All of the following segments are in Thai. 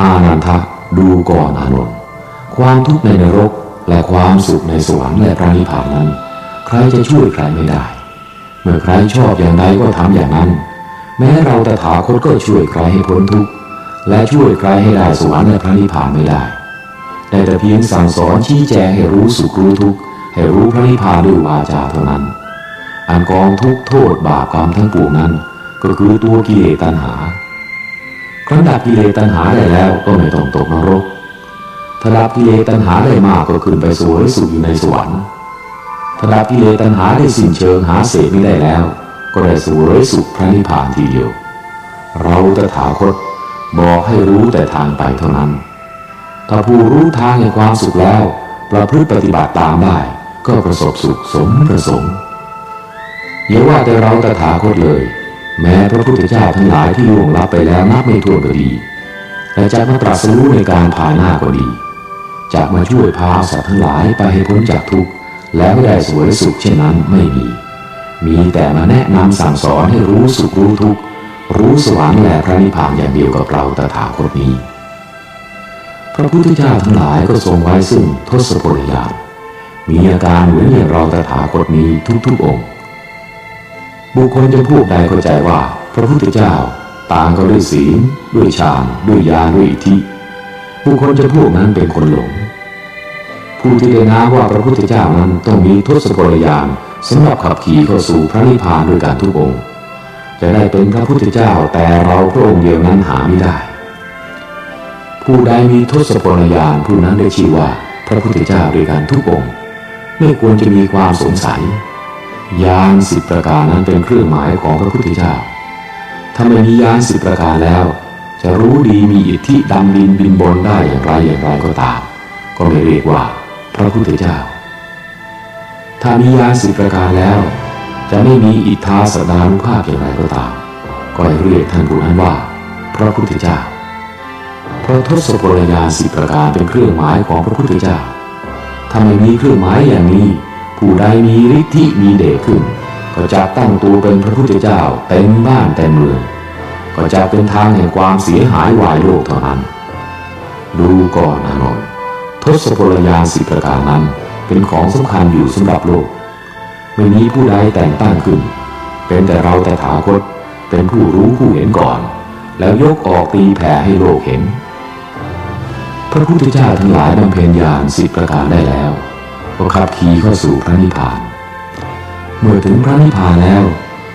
อานันทะดูก่อนอานนท์ความทุกข์ในนรกและความสุขในสวรรค์และพระนิพพานนั้น ใครจะช่วยใครไม่ได้ เมื่อใครชอบอย่างใดก็ทำอย่างนั้น แม้เราตถาคตก็ช่วยใครให้พ้นทุกข์และช่วยใครให้ได้สวรรค์และพระนิพพานไม่ได้ได้แต่เพียงสั่งสอนชี้แจงให้รู้สุขรู้ทุกข์ให้รู้พระนิพพานด้วยวาจาเท่านั้น อันกองทุกข์โทษบาปกรรมทั้งปวงนั้น ก็คือตัวกิเลสตัณหา ครั้นดับกิเลสตัณหาได้แล้วก็ไม่ต้องตกนรกถ้าดับกิเลสตัณหาได้มากก็ขึ้นไปสวยสุขอยู่ในสวรรค์ถ้าดับกิเลสตัณหาได้สิ้นเชิงหาเศษไม่ได้แล้ว ก็ได้สวยสุขพระนิพพานทีเดียว เราตถาคตบอกให้รู้แต่ทางไปเท่านั้น ถ้าผู้รู้ทางแห่งความสุขแล้ว ประพฤติปฏิบัติตามได้ก็ประสบสุขสมประสงค์อย่าว่าแต่เราตถาคตเลย แม้พระพุทธเจ้าทั้งหลายที่ล่วงลับไปแล้วนับไม่ถ้วนก็ดีแต่จะมาตรัสรู้ในการผ่านหน้าก็ดีจะมาช่วยพาสัตว์ทั้งหลายไปให้พ้นจากทุกข์แล้วได้สวยสุขเช่นนั้นไม่มี มีแต่มาแนะนำสั่งสอนให้รู้สุขรู้ทุกข์รู้สวรรค์และพระนิพพานอย่างเดียวกับเราตถาคตนี้ พระพุทธเจ้าทั้งหลายก็ทรงไว้ซึ่งทศพลยานมีอาการเหมือนอย่างเราตถาคตนี้ทุกๆองค์ บุคคลจะพูดใดเข้าใจว่า พระพุทธเจ้าต่างก็ด้วยศีล ด้วยฌานด้วยญาณด้วยอิทธิบุคคลจะพูดนั้นเป็นคนหลง ผู้ที่ได้นาว่าพระพุทธเจ้านั้นต้องมีทศพลยานสำหรับขับขี่เข้าสู่พระนิพพานด้วยกันทุกองค์จะได้เป็นพระพุทธเจ้าแต่เราพระองค์เดียวนั้นหาไม่ได้ ผู้ใดมีทศพลยานผู้นั้นได้ชื่อว่า พระพุทธเจ้าด้วยกันทุกองค์ไม่ควรจะมีความสงสัย ยานสิบประการนั้นเป็นเครื่องหมายของพระพุทธเจ้า ถ้าไม่มียานสิบประการแล้ว จะรู้ดีมีอิทธิดำดินบินบนได้อย่างไรอย่างไรก็ตาม ก็ไม่เรียกว่าพระพุทธเจ้า ถ้ามียานสิบประการแล้ว จะไม่มีอิทธาสดานุภาพอย่างไรก็ตาม ก็ให้เรียกท่านผู้นั้นว่า พระพุทธเจ้า เพราะทศพลยานสิบประการเป็นเครื่องหมายของพระพุทธเจ้า ถ้าไม่มีเครื่องหมายอย่างนี้ ผู้ใดมีฤทธิมีเดชขึ้น ก็จะตั้งตัวเป็นพระพุทธเจ้าเต็มบ้านเต็มเมือง ก็จะเป็นทางแห่งความเสียหายวายโลกเท่านั้น ดูก่อนอนนท์ทศพลยานสิประการนั้นเป็นของสำคัญอยู่สำหรับโลก ไม่มีผู้ใดแต่งตั้งขึ้น เป็นแต่เราแต่ถาคตเป็นผู้รู้ผู้เห็นก่อน แล้วยกออกตีแผ่ให้โลกเห็น พระพุทธเจ้าทั้งหลายบำเพ็ญญาณสิบประการได้แล้ว ก็ขับขี่เข้าสู่พระนิพพาน เมื่อถึงพระนิพพานแล้ว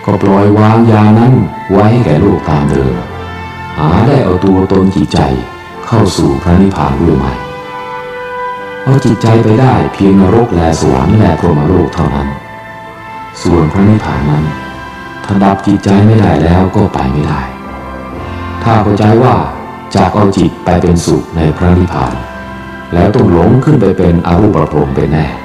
ก็ปล่อยวางยานั้นไว้ให้แก่โลกตามเดิม หาได้เอาตัวตนจิตใจเข้าสู่พระนิพพานด้วยไหมเอาจิตใจไปได้เพียงนรกและสวรรค์และพรหมโลกเท่านั้น ส่วนพระนิพพานนั้นถ้าดับจิตใจไม่ได้แล้วก็ไปไม่ได้ ถ้าเข้าใจว่าจากเอาจิตไปเป็นสุขในพระนิพพาน แล้วต้องหลงขึ้นไปเป็นอรูปพรมไปแน่